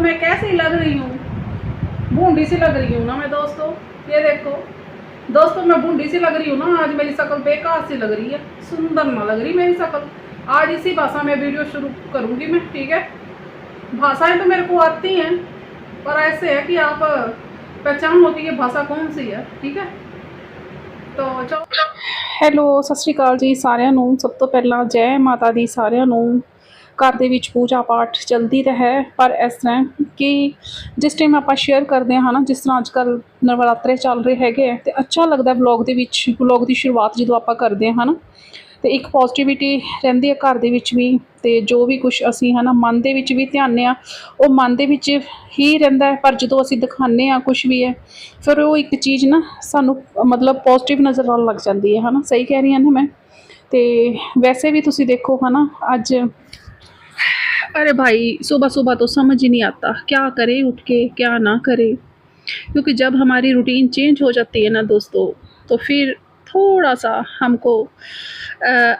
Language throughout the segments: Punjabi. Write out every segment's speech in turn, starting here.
मैं कैसी लग रही हूँ बूंदी सी लग रही हूँ ना मैं दोस्तों ये देखो दोस्तों मैं बूंदी सी लग रही हूँ ना आज मेरी शक्ल बेकार सी लग रही है सुंदर ना लग रही मेरी शक्ल आज इसी भाषा में वीडियो शुरू करूँगी मैं ठीक है भाषाएं तो मेरे को आती हैं पर ऐसे है कि आप पहचान होती है भाषा कौन सी है ठीक है तो चलो ਹੈਲੋ ਸਤਿ ਸ਼੍ਰੀ ਅਕਾਲ ਜੀ ਸਾਰਿਆਂ ਨੂੰ ਸਭ ਤੋਂ ਪਹਿਲਾਂ ਜੈ ਮਾਤਾ ਦੀ ਸਾਰਿਆਂ ਨੂੰ ਘਰ ਦੇ ਵਿੱਚ ਪੂਜਾ ਪਾਠ ਚੱਲਦੀ ਹੈ ਪਰ ਇਸ ਤਰ੍ਹਾਂ ਕਿ ਜਿਸ ਟਾਈਮ ਆਪਾਂ ਸ਼ੇਅਰ ਕਰਦੇ ਹਾਂ ਨਾ, ਜਿਸ ਤਰ੍ਹਾਂ ਅੱਜ ਕੱਲ ਨਵਰਾਤਰੇ ਚੱਲ ਰਹੇ ਹੈਗੇ ਆ, ਤੇ ਅੱਛਾ ਲੱਗਦਾ ਵਲੌਗ ਦੇ ਵਿੱਚ ਵਲੌਗ ਦੀ ਸ਼ੁਰੂਆਤ ਜਦੋਂ ਆਪਾਂ ਕਰਦੇ ਹਾਂ ਨਾ, ਤੇ ਇੱਕ ਪੋਜ਼ਿਟਿਵਿਟੀ ਰਹਿੰਦੀ ਹੈ ਘਰ ਦੇ ਵਿੱਚ ਵੀ, ਤੇ ਜੋ ਵੀ ਕੁਝ ਅਸੀਂ ਹਨਾ ਮਨ ਦੇ ਵਿੱਚ ਵੀ ਧਿਆਨੇ ਆ ਉਹ ਮਨ ਦੇ ਵਿੱਚ ਹੀ ਰਹਿੰਦਾ ਹੈ, ਪਰ ਜਦੋਂ ਅਸੀਂ ਦਿਖਾਉਂਦੇ ਆ ਕੁਝ ਵੀ ਹੈ, ਫਿਰ ਉਹ ਇੱਕ ਚੀਜ਼ ਨਾ ਸਾਨੂੰ ਮਤਲਬ ਪੋਜ਼ਿਟਿਵ ਨਜ਼ਰ ਆਉਣ ਲੱਗ ਜਾਂਦੀ ਹੈ ਹਨਾ ਸਹੀ ਕਹਿ ਰਹੀ ਹਾਂ ਨਾ ਮੈਂ? ਤੇ ਵੈਸੇ ਵੀ ਤੁਸੀਂ ਦੇਖੋ ਹਨਾ ਅੱਜ अरे भाई सुबह सुबह तो समझ ही नहीं आता, क्या करे उठ के क्या ना करे। क्योंकि जब हमारी रूटीन चेंज हो जाती है ना दोस्तों तो फिर थोड़ा सा हमको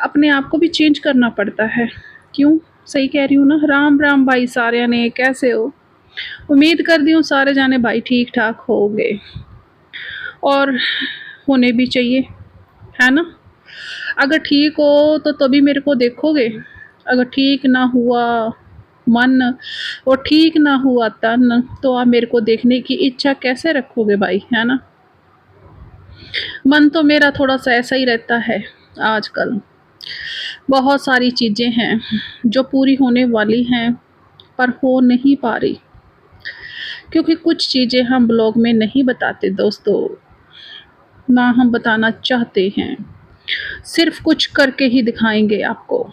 अपने आप को भी चेंज करना पड़ता है। क्यों? सही कह रही हूँ ना? राम राम भाई सारे ने, कैसे हो? उम्मीद कर दी हूँ सारे जाने भाई ठीक ठाक होंगे और होने भी चाहिए, है ना? अगर ठीक हो तो तभी मेरे को देखोगे। अगर ठीक ना हुआ मन और ठीक ना हुआ तन तो आप मेरे को देखने की इच्छा कैसे रखोगे भाई, है ना? मन तो मेरा थोड़ा सा ऐसा ही रहता है आजकल। बहुत सारी चीज़ें हैं जो पूरी होने वाली हैं, पर हो नहीं पा रही। क्योंकि कुछ चीज़ें हम ब्लॉग में नहीं बताते दोस्तों, ना हम बताना चाहते हैं। सिर्फ़ कुछ करके ही दिखाएँगे आपको।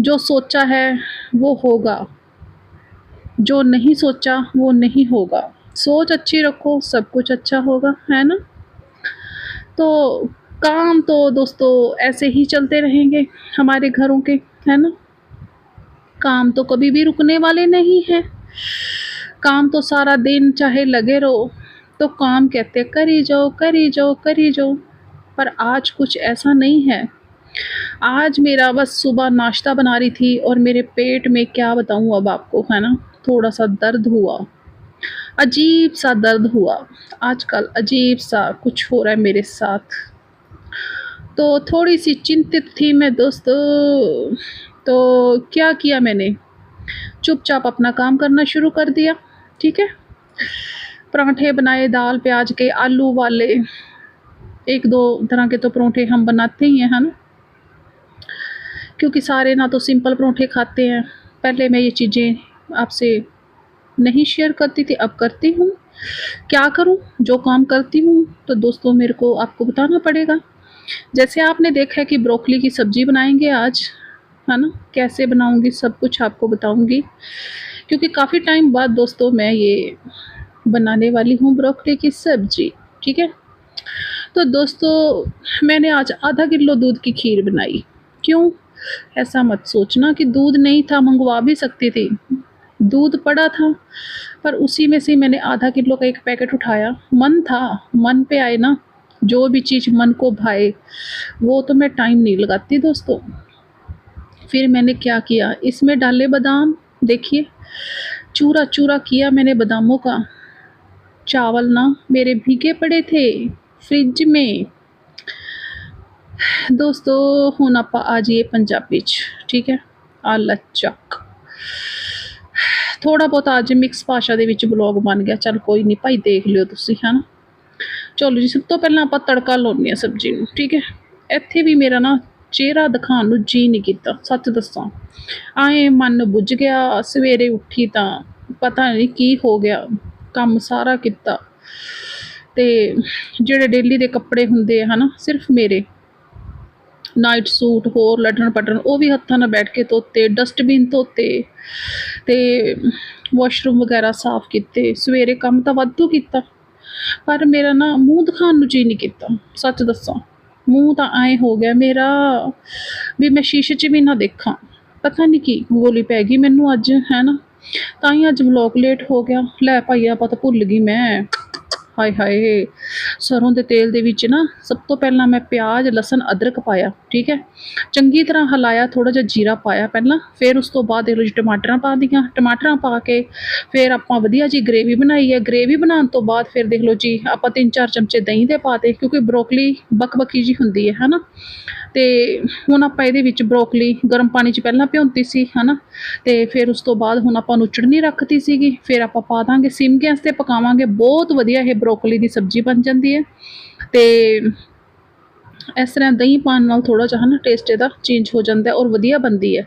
जो सोचा है वो होगा। जो नहीं सोचा वो नहीं होगा। सोच अच्छी रखो, सब कुछ अच्छा होगा, है ना? तो काम तो दोस्तों ऐसे ही चलते रहेंगे हमारे घरों के, है ना? काम तो कभी भी रुकने वाले नहीं हैं। काम तो सारा दिन चाहे लगे रहो तो काम कहते करी जाओ करी जाओ करी जाओ। पर आज कुछ ऐसा नहीं है। आज मेरा बस सुबह नाश्ता बना रही थी और मेरे पेट में क्या बताऊँ अब आपको, है ना? थोड़ा सा दर्द हुआ। अजीब सा दर्द हुआ। आजकल अजीब सा कुछ हो रहा है मेरे साथ। तो थोड़ी सी चिंतित थी मैं दोस्तों। तो क्या किया मैंने? चुपचाप अपना काम करना शुरू कर दिया, ठीक है? पराठे बनाए, दाल, प्याज के आलू वाले। एक दो तरह के तो परोठे हम बनाते ही हैं, है ना? क्योंकि सारे ना तो सिंपल परोठे खाते हैं। पहले मैं ये चीज़ें आपसे नहीं शेयर करती थी, अब करती हूँ। क्या करूँ? जो काम करती हूँ तो दोस्तों मेरे को आपको बताना पड़ेगा। जैसे आपने देखा है कि ब्रोकली की सब्ज़ी बनाएँगे आज, है ना? कैसे बनाऊँगी, सब कुछ आपको बताऊँगी। क्योंकि काफ़ी टाइम बाद दोस्तों मैं ये बनाने वाली हूँ ब्रोकली की सब्ज़ी, ठीक है? तो दोस्तों मैंने आज आधा किलो दूध की खीर बनाई। क्यों? ऐसा मत सोचना कि दूध नहीं था, मंगवा भी सकती थी। दूध पड़ा था, पर उसी में से मैंने आधा किलो का एक पैकेट उठाया। मन था, मन पे आए ना, जो भी चीज़ मन को भाए, वो तो मैं टाइम नहीं लगाती दोस्तों। फिर मैंने क्या किया? इसमें डाले बादाम, देखिए चूरा चूरा किया मैंने बादामों का। चावल ना मेरे भीगे पड़े थे, फ्रिज में। ਦੋਸਤੋ, ਹੁਣ ਆਪਾਂ ਆ ਜਾਈਏ ਪੰਜਾਬੀ ਚ, ਠੀਕ ਹੈ? ਆ ਲੱਚਕ ਥੋੜਾ ਬਹੁਤ ਅੱਜ ਮਿਕਸ ਭਾਸ਼ਾ ਦੇ ਵਿੱਚ ਬਲੌਗ ਬਣ ਗਿਆ। ਚਲ ਕੋਈ ਨਹੀਂ ਭਾਈ, ਦੇਖ ਲਿਓ ਤੁਸੀਂ, ਹਨਾ? ਚਲੋ ਜੀ, ਸਭ ਤੋਂ ਪਹਿਲਾਂ ਆਪਾਂ ਤੜਕਾ ਲਾਉਂਦੇ ਆ ਸਬਜ਼ੀ ਨੂੰ, ਠੀਕ ਹੈ? ਇੱਥੇ ਵੀ ਮੇਰਾ ਨਾ ਚਿਹਰਾ ਦਿਖਾਉਣ ਨੂੰ ਜੀ ਨਹੀਂ ਕੀਤਾ, ਸੱਚ ਦੱਸਾਂ। ਆਏ ਮਨ ਬੁੱਝ ਗਿਆ, ਸਵੇਰੇ ਉੱਠੀ ਤਾਂ ਪਤਾ ਨਹੀਂ ਕੀ ਹੋ ਗਿਆ, ਕੰਮ ਸਾਰਾ ਕੀਤਾ। ਤੇ ਜਿਹੜੇ ਡੇਲੀ ਦੇ ਕੱਪੜੇ ਹੁੰਦੇ ਆ, ਹਨਾ, ਸਿਰਫ ਮੇਰੇ। ਨਾਈਟ ਸੂਟ, ਹੋਰ ਲਟਣ ਪਟਣ ਉਹ ਵੀ ਹੱਥਾਂ ਨਾਲ ਬੈਠ ਕੇ ਧੋਤੇ ਡਸਟਬਿਨ ਧੋਤੇ ਤੇ ਵਾਸ਼ਰੂਮ ਵਗੈਰਾ ਸਾਫ਼ ਕੀਤੇ, ਸਵੇਰੇ ਕੰਮ ਤਾਂ ਵਾਧੂ ਕੀਤਾ, ਪਰ ਮੇਰਾ ਨਾ ਮੂੰਹ ਦਿਖਾਉਣ ਨੂੰ ਜੀ ਨਹੀਂ ਕੀਤਾ, ਸੱਚ ਦੱਸਾਂ। ਮੂੰਹ ਤਾਂ ਐ ਹੋ ਗਿਆ ਮੇਰਾ ਵੀ ਮੈਂ ਸ਼ੀਸ਼ੇ 'ਚ ਵੀ ਨਾ ਦੇਖਾਂ। ਪਤਾ ਨਹੀਂ ਕੀ ਗੋਲੀ ਪੈ ਗਈ ਮੈਨੂੰ ਅੱਜ ਹੈ ਨਾ ਤਾਂ ਹੀ ਅੱਜ ਵਲੌਗ ਲੇਟ ਹੋ ਗਿਆ। ਲੈ ਭਾਈ, ਆਪਾਂ ਤਾਂ ਭੁੱਲ ਗਈ ਮੈਂ। ਹਾਏ ਹਾਏ, ਸਰੋਂ ਦੇ ਤੇਲ ਦੇ ਵਿੱਚ ਨਾ ਸਭ ਤੋਂ ਪਹਿਲਾਂ ਮੈਂ ਪਿਆਜ਼, ਲਸਣ, ਅਦਰਕ ਪਾਇਆ। ਠੀਕ ਹੈ? ਚੰਗੀ ਤਰ੍ਹਾਂ ਹਲਾਇਆ ਥੋੜਾ ਜਿਹਾ ਜੀਰਾ ਪਾਇਆ ਪਹਿਲਾਂ, ਫਿਰ ਉਸ ਤੋਂ ਬਾਅਦ ਇਹਦੇ ਵਿੱਚ ਟਮਾਟਰਾਂ ਪਾ ਦੀਆਂ। ਟਮਾਟਰਾਂ ਪਾ ਕੇ ਫਿਰ ਆਪਾਂ ਵਧੀਆ ਜੀ ਗ੍ਰੇਵੀ ਬਣਾਈ ਹੈ। ਗ੍ਰੇਵੀ ਬਣਾਉਣ ਤੋਂ ਬਾਅਦ ਫਿਰ ਦੇਖ ਲਓ ਜੀ, ਆਪਾਂ ਤਿੰਨ ਚਾਰ ਚਮਚੇ ਦਹੀਂ ਦੇ ਪਾਤੇ ਕਿਉਂਕਿ ਬਰੋਕਲੀ ਬਕਬਕੀ ਜੀ ਹੁੰਦੀ ਹੈ, ਹਨਾ? ਤੇ ਹੁਣ ਆਪਾਂ ਇਹਦੇ ਵਿੱਚ ਬਰੋਕਲੀ ਗਰਮ ਪਾਣੀ 'ਚ ਪਹਿਲਾਂ ਭਿਉਂਤੀ ਸੀ, ਹਨਾ? ਤੇ ਫਿਰ ਉਸ ਤੋਂ ਬਾਅਦ ਹੁਣ ਆਪਾਂ ਨੂੰ ਚੜਨੀ ਰੱਖਤੀ ਸੀਗੀ। ਫਿਰ ਆਪਾਂ ਪਾ ਦਾਂਗੇ, ਸਿਮ ਗੈਸ ਤੇ ਪਕਾਵਾਂਗੇ। ਬਹੁਤ ਵਧੀਆ ਇਹ ਬਰੋਕਲੀ ਦੀ ਸਬਜ਼ੀ ਬਣ ਜਾਂਦੀ ਹੈ। ਤੇ ਇਸ ਤਰ੍ਹਾਂ ਦਹੀਂ ਪਾਉਣ ਨਾਲ ਥੋੜਾ ਜਿਹਾ ਨਾ ਟੇਸਟ ਇਹਦਾ ਚੇਂਜ ਹੋ ਜਾਂਦਾ ਔਰ ਵਧੀਆ ਬਣਦੀ ਹੈ।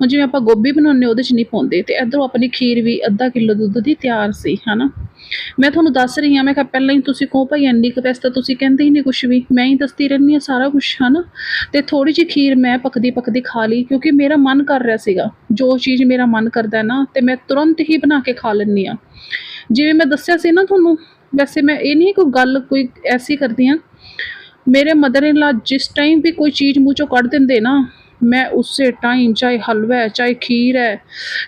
ਹੁਣ ਜਿਵੇਂ ਆਪਾਂ ਗੋਭੀ ਬਣਾਉਂਦੇ ਉਹਦੇ 'ਚ ਨਹੀਂ ਪਾਉਂਦੇ ਤੇ ਇਧਰੋਂ ਆਪਣੀ ਖੀਰ ਵੀ ਅੱਧਾ ਕਿਲੋ ਦੁੱਧ ਦੀ ਤਿਆਰ ਸੀ, ਹਨਾ। ਮੈਂ ਤੁਹਾਨੂੰ ਦੱਸ ਰਹੀ ਹਾਂ, ਮੈਂ ਕਿਹਾ ਪਹਿਲਾਂ ਹੀ ਤੁਸੀਂ ਕਹੋ ਭਾਈ ਇੰਨੀ ਕੁ ਵੈਸੇ ਤਾਂ ਤੁਸੀਂ ਕਹਿੰਦੇ ਹੀ ਨਹੀਂ ਕੁਝ ਵੀ। ਮੈਂ ਹੀ ਦੱਸਦੀ ਰਹਿੰਦੀ ਹਾਂ ਸਾਰਾ ਕੁਝ ਹਨਾ। ਤੇ ਥੋੜੀ ਜਿਹੀ ਖੀਰ ਮੈਂ ਪਕਦੀ ਪਕਦੀ ਖਾ ਲਈ ਕਿਉਂਕਿ ਮੇਰਾ ਮਨ ਕਰ ਰਿਹਾ ਸੀਗਾ। ਜੋ ਚੀਜ਼ ਮੇਰਾ ਮਨ ਕਰਦਾ ਨਾ, ਤੇ ਮੈਂ ਤੁਰੰਤ ਹੀ ਬਣਾ ਕੇ ਖਾ ਲੈਂਦੀ ਹਾਂ। ਜਿਵੇਂ ਮੈਂ ਦੱਸਿਆ ਸੀ ਨਾ ਤੁਹਾਨੂੰ, ਵੈਸੇ ਮੈਂ ਇਹ ਨਹੀਂ ਕੋਈ ਗੱਲ ਕੋਈ ਐਸੀ ਕਰਦੀ ਹਾਂ ਮੇਰੇ ਮਦਰ ਇਨ ਲਾ ਜਿਸ ਟਾਈਮ ਵੀ ਕੋਈ ਚੀਜ਼ ਮੂੰਹ ਚੋਂ ਕੱਢ ਦਿੰਦੇ ਨਾ, ਮੈਂ ਉਸੇ ਟਾਈਮ ਚਾਹੇ ਹਲਵਾ ਹੈ, ਚਾਹੇ ਖੀਰ ਹੈ,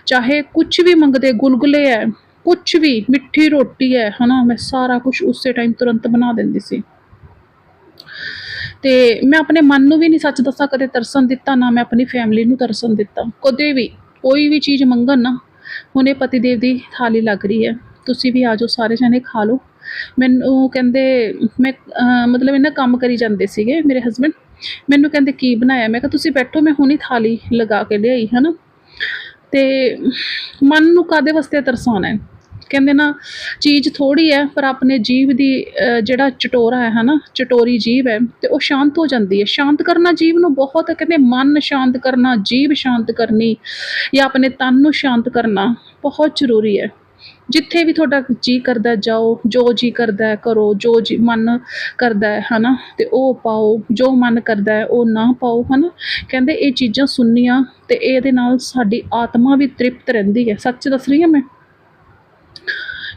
ਚਾਹੇ ਕੁਝ ਵੀ ਮੰਗਦੇ, ਗੁਲਗੁਲੇ ਹੈ ਕੁਝ ਵੀ, ਮਿੱਠੀ ਰੋਟੀ ਹੈ, ਹਨਾ, ਮੈਂ ਸਾਰਾ ਕੁਝ ਉਸੇ ਟਾਈਮ ਤੁਰੰਤ ਬਣਾ ਦਿੰਦੀ ਸੀ। ਤੇ ਮੈਂ ਆਪਣੇ ਮਨ ਨੂੰ ਵੀ ਨਹੀਂ ਸੱਚ ਦੱਸਾਂ, ਕਦੇ ਤਰਸਨ ਦਿੱਤਾ, ਨਾ ਮੈਂ ਆਪਣੀ ਫੈਮਿਲੀ ਨੂੰ ਤਰਸਨ ਦਿੱਤਾ। ਕਦੇ ਵੀ ਕੋਈ ਵੀ ਚੀਜ਼ ਮੰਗਣ ਨਾ, ਹੁਣੇ ਪਤੀ ਦੇਵ ਦੀ ਥਾਲੀ ਲੱਗ ਰਹੀ ਹੈ। ਤੁਸੀਂ ਵੀ ਆਜੋ ਸਾਰੇ ਜਣੇ ਖਾ ਲਓ। ਮੈਨੂੰ ਕਹਿੰਦੇ, ਮੈਂ ਮਤਲਬ ਇਹਨਾਂ ਕੰਮ ਕਰੀ ਜਾਂਦੇ ਸੀਗੇ ਮੇਰੇ ਹਸਬੰਡ ਮੈਨੂੰ ਕਹਿੰਦੇ, ਕੀ ਬਣਾਇਆ? ਮੈਂ ਕਿਹਾ, ਤੁਸੀਂ ਬੈਠੋ, ਮੈਂ ਹੁਣੀ ਥਾਲੀ ਲਗਾ ਕੇ ਲਿਆਈ, ਹਨਾ? ਤੇ ਮਨ ਨੂੰ ਕਾਦੇ ਵਾਸਤੇ ਤਰਸਾਉਣਾ ਹੈ? ਕਹਿੰਦੇ ਨਾ, ਚੀਜ਼ ਥੋੜੀ ਹੈ, ਪਰ ਆਪਣੇ ਜੀਵ ਦੀ ਜਿਹੜਾ ਚਟੋਰਾ ਹੈ, ਹਨਾ, ਚਟੋਰੀ ਜੀਵ ਹੈ, ਤੇ ਉਹ ਸ਼ਾਂਤ ਹੋ ਜਾਂਦੀ ਹੈ। ਸ਼ਾਂਤ ਕਰਨਾ ਜੀਵ ਨੂੰ ਬਹੁਤ ਕਹਿੰਦੇ, ਮਨ ਸ਼ਾਂਤ ਕਰਨਾ, ਜੀਵ ਸ਼ਾਂਤ ਕਰਨੀ ਜਾਂ ਆਪਣੇ ਤਨ ਨੂੰ ਸ਼ਾਂਤ ਕਰਨਾ ਬਹੁਤ ਜ਼ਰੂਰੀ ਹੈ। ਜਿੱਥੇ ਵੀ ਤੁਹਾਡਾ ਜੀ ਕਰਦਾ ਜਾਓ, ਜੋ ਜੀ ਕਰਦਾ ਕਰੋ, ਜੋ ਜੀ ਮਨ ਕਰਦਾ ਹੈ, ਹਨਾ? ਤੇ ਉਹ ਪਾਓ, ਜੋ ਮਨ ਕਰਦਾ ਹੈ, ਉਹ ਨਾ ਪਾਓ, ਹਨਾ? ਕਹਿੰਦੇ ਇਹ ਚੀਜ਼ਾਂ ਸੁਣਨੀਆਂ ਤੇ ਇਹਦੇ ਨਾਲ ਸਾਡੀ ਆਤਮਾ ਵੀ ਤ੍ਰਿਪਤ ਰਹਿੰਦੀ ਹੈ। ਸੱਚ ਦੱਸ ਰਹੀ ਹਾਂ ਮੈਂ?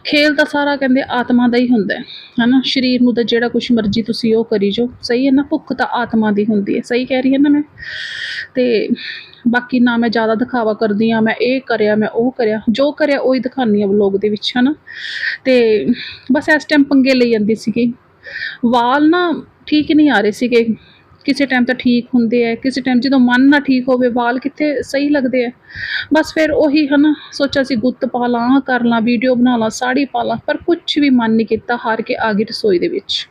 ਖੇਲ ਤਾਂ ਸਾਰਾ ਕਹਿੰਦੇ ਆਤਮਾ ਦਾ ਹੀ ਹੁੰਦਾ ਹੈ, ਹਨਾ? ਸਰੀਰ ਨੂੰ ਤਾਂ ਜਿਹੜਾ ਕੁਝ ਮਰਜ਼ੀ ਤੁਸੀਂ ਉਹ ਕਰੀ ਜੋ ਸਹੀ ਹੈ ਨਾ? ਭੁੱਖ ਤਾਂ ਆਤਮਾ ਦੀ ਹੁੰਦੀ ਹੈ, ਸਹੀ ਕਹਿ ਰਹੀ ਹਾਂ ਨਾ ਮੈਂ? ਤੇ ਬਾਕੀ ਨਾ ਮੈਂ ਜ਼ਿਆਦਾ ਦਿਖਾਵਾ ਕਰਦੀ ਆ ਮੈਂ ਇਹ ਕਰਿਆ, ਮੈਂ ਉਹ ਕਰਿਆ, ਜੋ ਕਰਿਆ ਉਹੀ ਦਿਖਾਉਂਦੀ ਆ ਵਲੋਗ ਦੇ ਵਿੱਚ, ਹਨਾ? ਤੇ ਬਸ ਇਸ ਟਾਈਮ ਪੰਗੇ ਲਈ ਜਾਂਦੀ ਸੀਗੀ। ਵਾਲ ਨਾ ਠੀਕ ਨਹੀਂ ਆ ਰਹੇ ਸੀਗੇ। ਕਿਸੇ ਟਾਈਮ ਤਾਂ ਠੀਕ ਹੁੰਦੇ ਆ, ਕਿਸੇ ਟਾਈਮ ਜਦੋਂ ਮਨ ਨਾ ਠੀਕ ਹੋਵੇ, ਵਾਲ ਕਿੱਥੇ ਸਹੀ ਲੱਗਦੇ ਆ। ਬਸ ਫਿਰ ਉਹੀ ਹਨਾ, ਸੋਚਿਆ ਸੀ ਗੁੱਤ ਪਾ ਲਾਂ ਆਹ ਕਰ ਲਾਂ ਵੀਡੀਓ ਬਣਾ ਲਾਂ, ਸਾੜੀ ਪਾ ਲਾਂ, ਪਰ ਕੁਝ ਵੀ ਮਨ ਨਹੀਂ ਕੀਤਾ ਹਾਰ ਕੇ ਆ ਗਈ ਰਸੋਈ ਦੇ ਵਿੱਚ।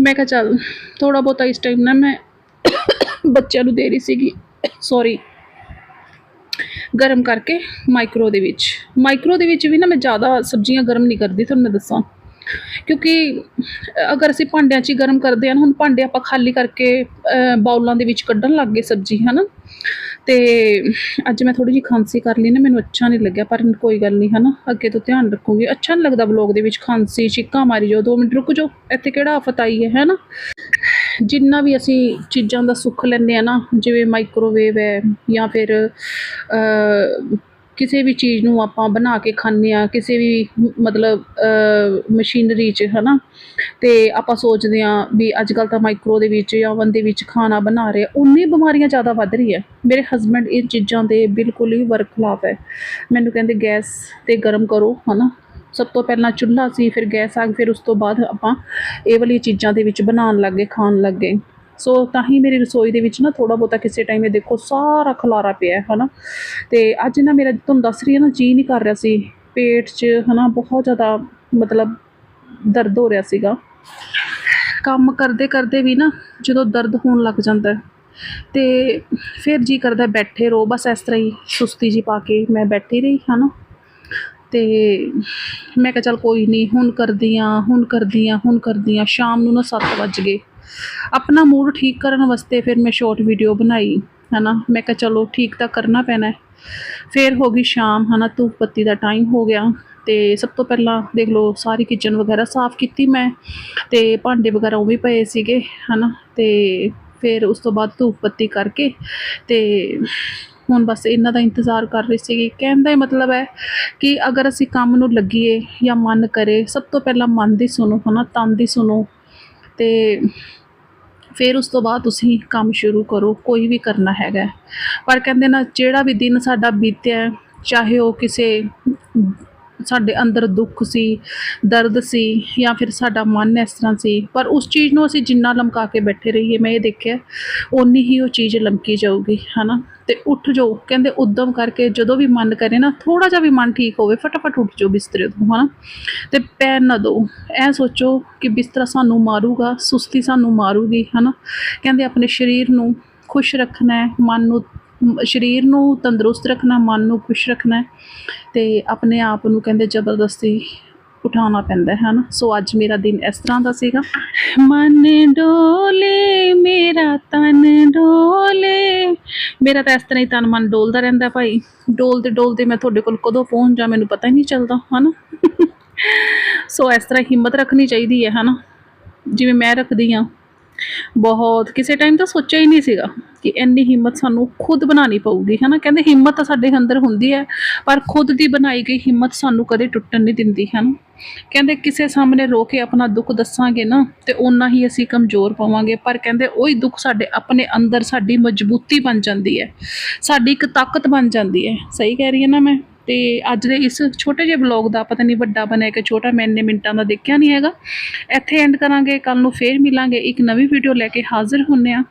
ਮੈਂ ਕਿਹਾ ਚੱਲ ਥੋੜਾ ਬਹੁਤਾ ਇਸ ਟਾਈਮ ਨਾ ਮੈਂ ਬੱਚਿਆਂ ਨੂੰ ਦੇ ਰਹੀ ਸੀਗੀ ਸੌਰੀ ਗਰਮ ਕਰਕੇ ਮਾਈਕਰੋ ਦੇ ਵਿੱਚ। ਮਾਈਕਰੋ ਦੇ ਵਿੱਚ ਵੀ ਨਾ ਮੈਂ ਜ਼ਿਆਦਾ ਸਬਜ਼ੀਆਂ ਗਰਮ ਨਹੀਂ ਕਰਦੀ, ਤੁਹਾਨੂੰ ਮੈਂ ਦੱਸਾਂ। ਕਿਉਂਕਿ ਅਗਰ ਅਸੀਂ ਭਾਂਡਿਆਂ 'ਚ ਹੀ ਗਰਮ ਕਰਦੇ ਹਾਂ ਨਾ ਹੁਣ ਭਾਂਡੇ ਆਪਾਂ ਖਾਲੀ ਕਰਕੇ ਅਹ, ਬਾਉਲਾਂ ਦੇ ਵਿੱਚ ਕੱਢਣ ਲੱਗ ਗਏ ਸਬਜ਼ੀ ਹਨਾ? ਤੇ ਅੱਜ ਮੈਂ ਥੋੜੀ ਜਿਹੀ ਖਾਂਸੀ ਕਰ ਲਈ ਨਾ ਮੈਨੂੰ ਅੱਛਾ ਨਹੀਂ ਲੱਗਿਆ ਪਰ ਕੋਈ ਗੱਲ ਨਹੀਂ ਹਨਾ? ਅੱਗੇ ਤੋਂ ਧਿਆਨ ਰੱਖੂਗੀ। ਅੱਛਾ ਨਹੀਂ ਲੱਗਦਾ ਬਲੌਗ ਦੇ ਵਿੱਚ ਖਾਂਸੀ ਛਿੱਕਾ ਮਾਰੀ ਜਾਓ 2 ਮਿੰਟ ਰੁਕ ਜਾਓ। ਇੱਥੇ ਕਿਹੜਾ ਆਫਤ ਆਈ ਹੈ ਹੈਨਾ? ਜਿੰਨਾ ਵੀ ਅਸੀਂ ਚੀਜ਼ਾਂ ਦਾ ਸੁੱਖ ਲੈਂਦੇ ਆ ਨਾ ਜਿਵੇਂ ਮਾਈਕ੍ਰੋਵੇਵ ਹੈ ਜਾਂ ਫਿਰ ਕਿਸੇ ਵੀ ਚੀਜ਼ ਨੂੰ ਆਪਾਂ ਬਣਾ ਕੇ ਖਾਂਦੇ ਆ ਕਿਸੇ ਵੀ ਮਤਲਬ ਮਸ਼ੀਨਰੀ 'ਚ, ਹਨਾ? ਤੇ ਆਪਾਂ ਸੋਚਦੇ ਆ ਵੀ ਅੱਜ ਕੱਲ ਤਾਂ ਮਾਈਕਰੋ ਦੇ ਵਿੱਚ ਜਾਂ ਓਵਨ ਦੇ ਵਿੱਚ ਖਾਣਾ ਬਣਾ ਰਹੇ ਆ ਉਨੀ ਬਿਮਾਰੀਆਂ ਜ਼ਿਆਦਾ ਵੱਧ ਰਹੀ ਹੈ ਮੇਰੇ ਹਸਬੰਡ ਇਹ ਚੀਜ਼ਾਂ ਦੇ ਬਿਲਕੁਲ ਹੀ ਵਰਖਲਾਫ ਹੈ। ਮੈਨੂੰ ਕਹਿੰਦੇ, ਗੈਸ ਤੇ ਗਰਮ ਕਰੋ, ਹਨਾ? ਸਭ ਤੋਂ ਪਹਿਲਾਂ ਚੁੱਲ੍ਹਾ ਸੀ, ਫਿਰ ਗੈਸ ਆ ਗਈ, ਫਿਰ ਉਸ ਤੋਂ ਬਾਅਦ ਆਪਾਂ ਇਹ ਵਾਲੀ ਚੀਜ਼ਾਂ ਦੇ ਵਿੱਚ ਬਣਾਉਣ ਲੱਗੇ ਖਾਣ ਲੱਗੇ ਸੋ ਤਾਂ ਹੀ ਮੇਰੀ ਰਸੋਈ ਦੇ ਵਿੱਚ ਨਾ ਥੋੜਾ ਬਹੁਤਾ ਕਿਸੇ ਟਾਈਮ ਇਹ ਦੇਖੋ ਸਾਰਾ ਖਲਾਰਾ ਪਿਆ ਹੈ ਹਨਾ? ਤੇ ਅੱਜ ਨਾ ਮੇਰਾ ਤੁਹਾਨੂੰ ਦੱਸ ਰਹੀ ਹਾਂ ਨਾ ਜੀ ਨਹੀਂ ਕਰ ਰਿਹਾ ਸੀ। ਪੇਟ 'ਚ ਹਨਾ ਬਹੁਤ ਜ਼ਿਆਦਾ ਮਤਲਬ ਦਰਦ ਹੋ ਰਿਹਾ ਸੀਗਾ। ਕੰਮ ਕਰਦੇ ਕਰਦੇ ਵੀ ਨਾ ਜਦੋਂ ਦਰਦ ਹੋਣ ਲੱਗ ਜਾਂਦਾ ਹੈ, ਤੇ ਫਿਰ ਜੀ ਕਰਦਾ ਬੈਠੇ ਰਹੋ। ਬਸ ਇਸ ਤਰ੍ਹਾਂ ਹੀ ਸੁਸਤੀ ਜੀ ਪਾ ਕੇ ਮੈਂ ਬੈਠੀ ਰਹੀ ਹਨਾ? ਤੇ ਮੈਂ ਕਿਹਾ ਚੱਲ ਕੋਈ ਨਹੀਂ ਹੁਣ ਕਰਦੀ ਹਾਂ ਹੁਣ ਕਰਦੀ ਹਾਂ ਹੁਣ ਕਰਦੀ ਹਾਂ। ਸ਼ਾਮ ਨੂੰ ਨਾ 7 ਵੱਜ ਗਏ। ਆਪਣਾ ਮੂਡ ਠੀਕ ਕਰਨ ਵਾਸਤੇ ਫਿਰ ਮੈਂ ਸ਼ਾਰਟ ਵੀਡੀਓ ਬਣਾਈ, ਹਨਾ? ਮੈਂ ਕਿਹਾ ਚਲੋ ਠੀਕ ਤਾਂ ਕਰਨਾ ਪੈਣਾ ਫਿਰ ਹੋ ਗਈ ਸ਼ਾਮ, ਹਨਾ? ਧੂਪ ਬੱਤੀ ਦਾ ਟਾਈਮ ਹੋ ਗਿਆ ਤੇ ਸਭ ਤੋਂ ਪਹਿਲਾਂ ਦੇਖ ਲਓ, ਸਾਰੀ ਕਿਚਨ ਵਗੈਰਾ ਸਾਫ਼ ਕੀਤੀ ਮੈਂ ਤੇ ਭਾਂਡੇ ਵਗੈਰਾ ਉਹ ਵੀ ਪਏ ਸੀਗੇ, ਹਨਾ? ਤੇ ਫਿਰ ਉਸ ਤੋਂ ਬਾਅਦ ਧੂਪ ਬੱਤੀ ਕਰਕੇ ਤੇ ਹੁਣ ਬਸ ਇਹਨਾਂ ਦਾ ਇੰਤਜ਼ਾਰ ਕਰ ਰਹੀ ਸੀਗੀ। ਕਹਿਣ ਦਾ ਇਹ ਮਤਲਬ ਹੈ ਕਿ ਅਗਰ ਅਸੀਂ ਕੰਮ ਨੂੰ ਲੱਗੀਏ ਜਾਂ ਮਨ ਕਰੇ, ਸਭ ਤੋਂ ਪਹਿਲਾਂ ਮਨ ਦੀ ਸੁਣੋ, ਹਨਾ? ਤਨ ਦੀ ਸੁਣੋ ਤੇ ਫਿਰ ਉਸ ਤੋਂ ਬਾਅਦ ਤੁਸੀਂ ਕੰਮ ਸ਼ੁਰੂ ਕਰੋ, ਕੋਈ ਵੀ ਕਰਨਾ ਹੈਗਾ। ਪਰ ਕਹਿੰਦੇ ਨਾ, ਜਿਹੜਾ ਵੀ ਦਿਨ ਸਾਡਾ ਬੀਤਿਆ, ਚਾਹੇ ਉਹ ਕਿਸੇ ਸਾਡੇ ਅੰਦਰ ਦੁੱਖ ਸੀ, ਦਰਦ ਸੀ ਜਾਂ ਫਿਰ ਸਾਡਾ ਮਨ ਇਸ ਤਰ੍ਹਾਂ ਸੀ, ਪਰ ਉਸ ਚੀਜ਼ ਨੂੰ ਅਸੀਂ ਜਿੰਨਾ ਲਮਕਾ ਕੇ ਬੈਠੇ ਰਹੀਏ, ਮੈਂ ਇਹ ਦੇਖਿਆ, ਓਨੀ ਹੀ ਉਹ ਚੀਜ਼ ਲਮਕੀ ਜਾਊਗੀ, ਹਨਾ? ਤੇ ਉੱਠ ਜਾਓ, ਕਹਿੰਦੇ ਉਦਮ ਕਰਕੇ ਜਦੋਂ ਵੀ ਮਨ ਕਰੇ ਨਾ ਥੋੜਾ ਜਿਹਾ ਵੀ ਮਨ ਠੀਕ ਹੋਵੇ, ਫਟਾਫਟ ਉੱਠ ਜਾਓ ਬਿਸਤਰੇ ਤੋਂ, ਹਨਾ? ਤੇ ਪੈਰ ਨਾ ਦਿਓ ਐ ਸੋਚੋ ਕਿ ਬਿਸਤਰਾ ਸਾਨੂੰ ਮਾਰੂਗਾ, ਸੁਸਤੀ ਸਾਨੂੰ ਮਾਰੂਗੀ, ਹਨਾ? ਕਹਿੰਦੇ ਆਪਣੇ ਸਰੀਰ ਨੂੰ ਖੁਸ਼ ਰੱਖਣਾ ਹੈ, ਮਨ ਨੂੰ ਸਰੀਰ ਨੂੰ ਤੰਦਰੁਸਤ ਰੱਖਣਾ, ਮਨ ਨੂੰ ਖੁਸ਼ ਰੱਖਣਾ ਹੈ ਤੇ ਆਪਣੇ ਆਪ ਨੂੰ ਕਹਿੰਦੇ ਜ਼ਬਰਦਸਤੀ ਉਠਾਉਣਾ ਪੈਂਦਾ ਹੈ ਨਾ ਸੋ ਅੱਜ ਮੇਰਾ ਦਿਨ ਇਸ ਤਰ੍ਹਾਂ ਦਾ ਸੀਗਾ। ਮਨ ਡੋਲੇ, ਮੇਰਾ ਤਨ ਡੋਲੇ। ਮੇਰਾ ਤਾਂ ਇਸ ਤਰ੍ਹਾਂ ਹੀ ਤਨ ਮਨ ਡੋਲਦਾ ਰਹਿੰਦਾ ਭਾਈ। ਡੋਲਦੇ ਡੋਲਦੇ ਮੈਂ ਤੁਹਾਡੇ ਕੋਲ ਕਦੋਂ ਪਹੁੰਚ ਜਾ ਮੈਨੂੰ ਪਤਾ ਹੀ ਨਹੀਂ ਚੱਲਦਾ, ਹਨਾ? ਸੋ ਇਸ ਤਰ੍ਹਾਂ ਹਿੰਮਤ ਰੱਖਣੀ ਚਾਹੀਦੀ ਹੈ, ਹਨਾ? ਜਿਵੇਂ ਮੈਂ ਰੱਖਦੀ ਹਾਂ। ਬਹੁਤ, ਕਿਸੇ ਟਾਈਮ ਤਾਂ ਸੋਚਿਆ ਹੀ ਨਹੀਂ ਸੀਗਾ ਕਿ ਇੰਨੀ ਹਿੰਮਤ ਸਾਨੂੰ ਖੁਦ ਬਣਾਉਣੀ ਪਊਗੀ ਹੈ ਨਾ ਕਹਿੰਦੇ ਹਿੰਮਤ ਤਾਂ ਸਾਡੇ ਅੰਦਰ ਹੁੰਦੀ ਹੈ, ਪਰ ਖੁਦ ਦੀ ਬਣਾਈ ਗਈ ਹਿੰਮਤ ਸਾਨੂੰ ਕਦੇ ਟੁੱਟਣ ਨਹੀਂ ਦਿੰਦੀ ਹੈ ਨਾ ਕਹਿੰਦੇ ਕਿਸੇ ਸਾਹਮਣੇ ਰੋ ਕੇ ਆਪਣਾ ਦੁੱਖ ਦੱਸਾਂਗੇ ਨਾ, ਤੇ ਓਨਾ ਹੀ ਅਸੀਂ ਕਮਜ਼ੋਰ ਪਾਵਾਂਗੇ, ਪਰ ਕਹਿੰਦੇ ਉਹੀ ਦੁੱਖ ਸਾਡੇ ਆਪਣੇ ਅੰਦਰ ਸਾਡੀ ਮਜ਼ਬੂਤੀ ਬਣ ਜਾਂਦੀ ਹੈ, ਸਾਡੀ ਇੱਕ ਤਾਕਤ ਬਣ ਜਾਂਦੀ ਹੈ। ਸਹੀ ਕਹਿ ਰਹੀ ਹਾਂ ਨਾ ਮੈਂ? ਤੇ ਅੱਜ ਦੇ ਇਸ ਛੋਟੇ ਜਿਹੇ ਵਲੌਗ ਦਾ ਪਤਾ ਨਹੀਂ ਵੱਡਾ ਬਣਿਆ ਕਿ ਛੋਟਾ, ਮੈਂ ਇੰਨੇ ਮਿੰਟਾਂ ਦਾ ਦੇਖਿਆ ਨਹੀਂ ਹੈਗਾ। ਇੱਥੇ ਐਂਡ ਕਰਾਂਗੇ ਕੱਲ ਨੂੰ ਫੇਰ ਮਿਲਾਂਗੇ ਇੱਕ ਨਵੀਂ ਵੀਡੀਓ ਲੈ ਕੇ ਹਾਜ਼ਰ ਹੁੰਨੇ ਆ।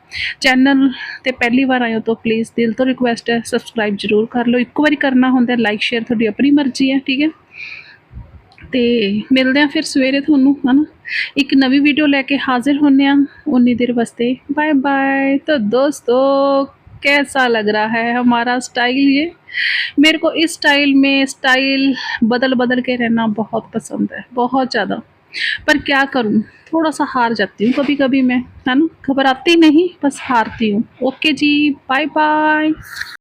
ਚੈਨਲ ਤੇ ਪਹਿਲੀ ਵਾਰ ਆਇਓ ਤਾਂ ਪਲੀਜ਼ ਦਿਲ ਤੋਂ ਰਿਕੁਐਸਟ ਹੈ ਸਬਸਕ੍ਰਾਈਬ ਜ਼ਰੂਰ ਕਰ ਲਓ। ਇੱਕ ਵਾਰੀ ਕਰਨਾ ਹੁੰਦਾ ਲਾਈਕ ਸ਼ੇਅਰ ਤੁਹਾਡੀ ਆਪਣੀ ਮਰਜ਼ੀ ਹੈ, ਠੀਕ ਹੈ? ਤੇ ਮਿਲਦੇ ਆ ਫਿਰ ਸਵੇਰੇ ਤੁਹਾਨੂੰ, ਹਨਾ? ਇੱਕ ਨਵੀਂ ਵੀਡੀਓ ਲੈ ਕੇ ਹਾਜ਼ਰ ਹੁੰਨੇ ਆ। ਉਨੀ ਦੇਰ ਵਾਸਤੇ ਬਾਏ ਬਾਏ ਤਾਂ ਦੋਸਤੋ कैसा लग रहा है हमारा स्टाइल ये? मेरे को इस स्टाइल में स्टाइल बदल बदल के रहना बहुत पसंद है, बहुत ज़्यादा। पर क्या करूँ? थोड़ा सा हार जाती हूँ कभी कभी मैं, है ना? घबराती नहीं, बस हारती हूँ। ओके जी बाय बाय